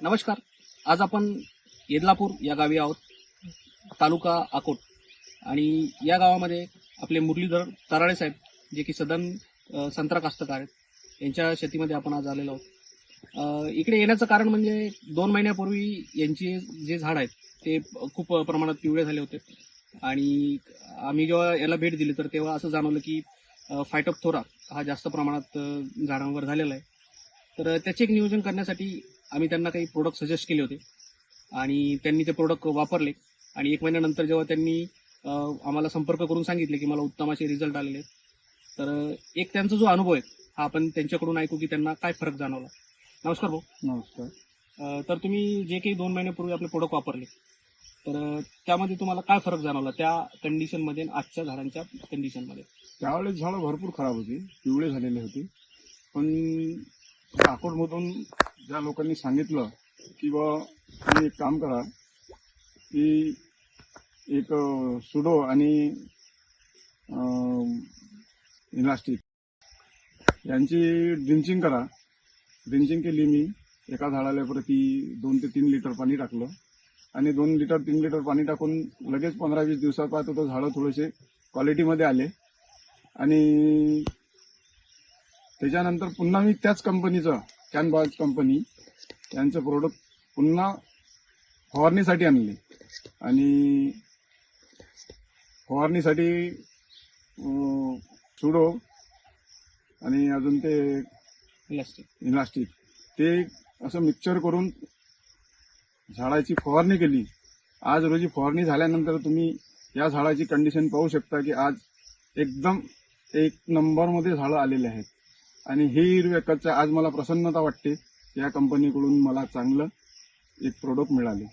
नमस्कार. आज आपण येदलापूर या गावी आहोत. तालुका अकोट. आणि या गावामध्ये आपले मुरलीधर तराळे साहेब जे की सदन संत्रा कास्तकार आहेत यांच्या शेतीमध्ये आपण आज आलेलो आहोत. इकडे येण्याचं कारण म्हणजे दोन महिन्यापूर्वी यांची जे झाड आहेत ते खूप प्रमाणात पिवळे झाले होते. आणि आम्ही जेव्हा याला भेट दिली तर तेव्हा असं जाणवलं की फायटोप्थोरा हा जास्त प्रमाणात झाडांवर झालेला आहे. तर त्याचे एक नियोजन करण्यासाठी आम्ही त्यांना काही प्रोडक्ट सजेस्ट केले होते. आणि त्यांनी ते प्रोडक्ट वापरले. आणि एक महिन्यानंतर जेव्हा त्यांनी आम्हाला संपर्क करून सांगितले की मला उत्तम असे रिझल्ट आलेले आहेत. तर एक त्यांचा जो अनुभव आहे हा आपण त्यांच्याकडून ऐकू की त्यांना काय फरक जाणवला. नमस्कार भाऊ. नमस्कार. तर तुम्ही जे काही दोन महिन्यापूर्वी आपले प्रोडक्ट वापरले तर त्यामध्ये तुम्हाला काय फरक जाणवला? त्या कंडिशनमध्ये आजच्या झाडांच्या कंडिशनमध्ये त्यावेळेस झाडं भरपूर खराब होती पिवळे झालेले होते. पण अकोटमधून ज्या लोकांनी सांगितलं की बा तुम्ही एक काम करा की एक सुडो आणि इलास्टिक यांची ड्रिंचिंग करा. ड्रिंचिंग केली मी एका झाडाला प्रति दोन ते तीन लिटर पाणी टाकलं आणि दोन लिटर तीन लिटर पाणी टाकून लगेच पंधरा वीस दिवसात पाहतो तो झाडं थोडेसे क्वालिटीमध्ये आले. आणि त्याच्यानंतर पुन्हा मी त्याच कंपनीचं कॅनबाज कंपनी यांचं प्रोडक्ट पुन्हा फवारणीसाठी आणले. आणि फवारणीसाठी सुडो आणि अजून ते इलास्टिक. इलास्टिक. ते असं मिक्सचर करून झाडाची फवारणी केली. आज रोजी फवारणी झाल्यानंतर तुम्ही या झाडाची कंडिशन पाहू शकता की आज एकदम एक नंबरमध्ये झाडं आलेले आहेत. आणि हे हिरव्याचं आज मला प्रसन्नता वाटते या कंपनीकडून मला चांगलं एक प्रोडक्ट मिळाले.